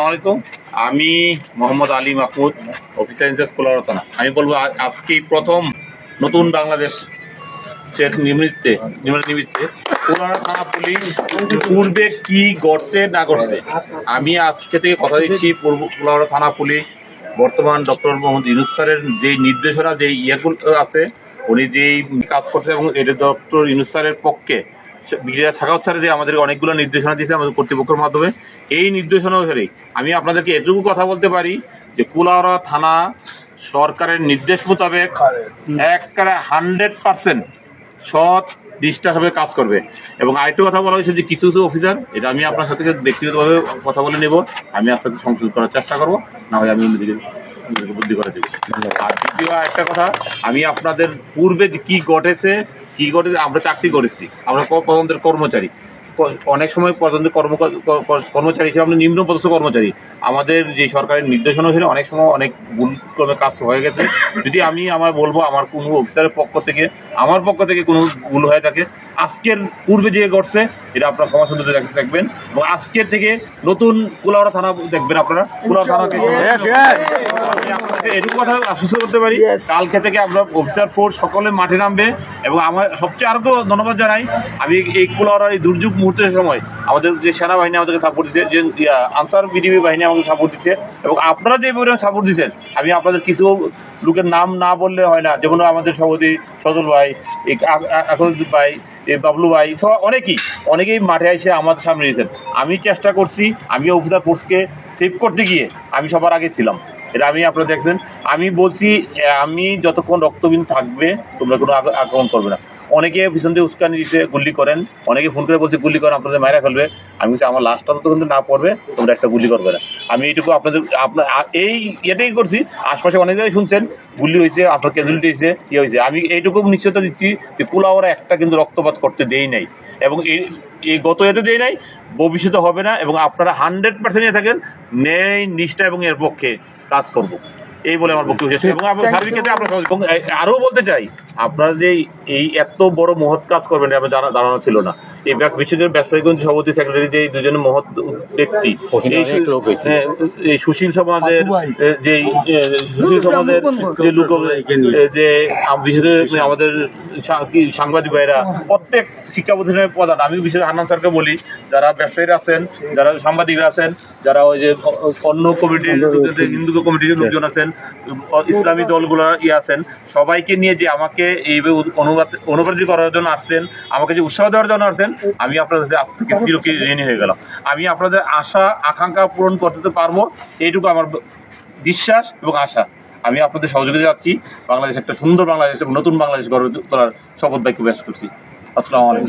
আলাইকুম আমি Mohammad Ali Mahmud officer in charge কোলারতনা আমি বলব আজকে প্রথম নতুন বাংলাদেশ নিমিত্তে নিমিত্তে পুলিশ পূর্বে কি না আমি আজকে থেকে কথা পূর্ব থানা পুলিশ, বর্তমান ডক্টর নির্দেশনা, যে ইয়েগুলো আছে, উনি যেই কাজ করছে এবং এটা ডক্টর স্যারের পক্ষে বিক্রিয়া থাকা স্যার যে আমাদের অনেকগুলো নির্দেশনা দিয়েছে আমাদের কর্তৃপক্ষের মাধ্যমে। এই নির্দেশনা অনুসারে আমি আপনাদেরকে এটুকু কথা বলতে পারি যে কুলাউড়া থানা সরকারের নির্দেশ মোতাবেক একবারে হান্ড্রেড পার্সেন্ট সৎ, নিষ্ঠাভাবে কাজ করবে। এবং আরেকটু কথা বলা হয়েছে যে কিছু কিছু অফিসার, এটা আমি আপনার সাথে ব্যক্তিগতভাবে কথা বলে নেব। আমি আপনার সাথে সংশোধন করার চেষ্টা করব, না হয় আমি অন্যদিকে বুদ্ধি করে দেবো। আর দ্বিতীয় একটা কথা, আমি আপনাদের পূর্বে কি ঘটেছে কি করে, আমরা চাকরি করেছি, আমরা পছন্দের কর্মচারী। অনেক সময় কর্ম কর্মচারী হিসেবে আমরা নিম্ন পদস্থ কর্মচারী। আমাদের যে সরকারের নির্দেশনা ছিল, অনেক সময় অনেক ভুল কাজ হয়ে গেছে। যদি আমি আমার বলব, আমার কোনো অফিসারের পক্ষ থেকে আমার পক্ষ থেকে কোনো ভুল হয়ে থাকে। আজকের পূর্বে যে ঘটছে এটা আপনারা ক্ষমা সুন্দর দেখবেন। এবং আজকের থেকে নতুন কুলাওড়া থানা দেখবেন আপনারা। কুলাওড়া থানাকে এটুকু কথা আশ্বস্ত করতে পারি। কালকে থেকে আমরা অফিসার ফোর্স সকলে মাঠে নামবে। এবং আমার সবচেয়ে আরও ধন্যবাদ জানাই। আমি এই কুলাওড়ার এই দুর্যোগ মুহূর্তের সময় আমাদের যে সেনাবাহিনী আমাদেরকে সাপোর্ট দিচ্ছে যে আনসার বিডিবি বাহিনী আমাকে সাপোর্ট দিচ্ছে এবং আপনারা যে পরিমাণ সাপোর্ট দিচ্ছেন আমি আপনাদের কিছু লোকের নাম না বললে হয় না, যেমন আমাদের সভাপতি সজল ভাই এই আ- আ- আকরুদ্দিন ভাই বাবলু ভাই সব অনেকেই অনেকেই মাঠে এসে আমাদের সামনে দিয়েছেন আমি চেষ্টা করছি, আমি অফিসার ফোর্সকে সেভ করতে গিয়ে আমি সবার আগে ছিলাম। এটা আমি আপনারা দেখবেন আমি বলছি আমি যতক্ষণ রক্তবিন থাকবে, তোমরা কোনো আক্রমণ করবে না। অনেকে পিছন দিয়ে উস্কানি দিতে গুলি করেন, অনেকে ফোন করে বলছে গুলি করেন আপনাদের মায়েরা ফেলবে। আমি বলছি, আমার লাস্টটা তো কিন্তু না পড়বে, তোমরা একটা গুলি করবে না। আমি এইটুকু আপনাদের আপনার এই এটাই করছি, আশপাশে অনেক জায়গায় শুনছেন গুলি হয়েছে, আপনার ক্যাজুয়ালিটি হয়েছে ইয়ে হয়েছে। আমি এইটুকু নিশ্চয়তা দিচ্ছি যে কুলাওয়ারা একটা কিন্তু রক্তপাত করতে দেই নাই। এবং এই এই গত এতে দেই নাই, ভবিষ্যতে হবে না, এবং আপনারা হান্ড্রেড পার্সেন্ট থাকেন নেই নিষ্ঠা এবং এর পক্ষে কাজ করব। এই বলে আমার বক্তব্য শেষ। এবং আপনার সার্বিক ক্ষেত্রে আপনার সহযোগী- এবং আরও বলতে চাই আপনারা যে এই এত বড় মহৎ কাজ করবেন এটা আমার জানা ধারণা ছিল না। এই বিশেষ করে ব্যবসায়িক সভাপতি সেক্রেটারি যে এই দুজনের মহৎ ব্যক্তি এই সুশীল সমাজের যে সুশীল সমাজের যে লোক যে বিশেষ করে আমাদের সাংবাদিক ভাইরা প্রত্যেক শিক্ষা প্রতিষ্ঠানের প্রধান আমি বিশেষ হান্নান স্যারকে বলি যারা ব্যবসায়ীরা আছেন যারা সাংবাদিকরা আছেন যারা ওই যে অন্য কমিটির হিন্দু কমিটির লোকজন আছেন ইসলামী দলগুলো ইয়ে আছেন, সবাইকে নিয়ে যে আমাকে এইভাবে অনুবাদ অনুবাদ করার জন্য আসছেন, আমাকে যে উৎসাহ দেওয়ার জন্য আসছেন, আমি আপনাদের আজ থেকে চিরকি ঋণী হয়ে গেলাম। আমি আপনাদের আশা, আকাঙ্ক্ষা পূরণ করতে পারব, এইটুকু আমার বিশ্বাস এবং আশা। আমি আপনাদের সহযোগিতা যাচ্ছি বাংলাদেশ একটা সুন্দর বাংলাদেশ, এবং নতুন বাংলাদেশ গড়ে তোলার শপথ বাক্য ব্যাস করছি আসসালামু আলাইকুম।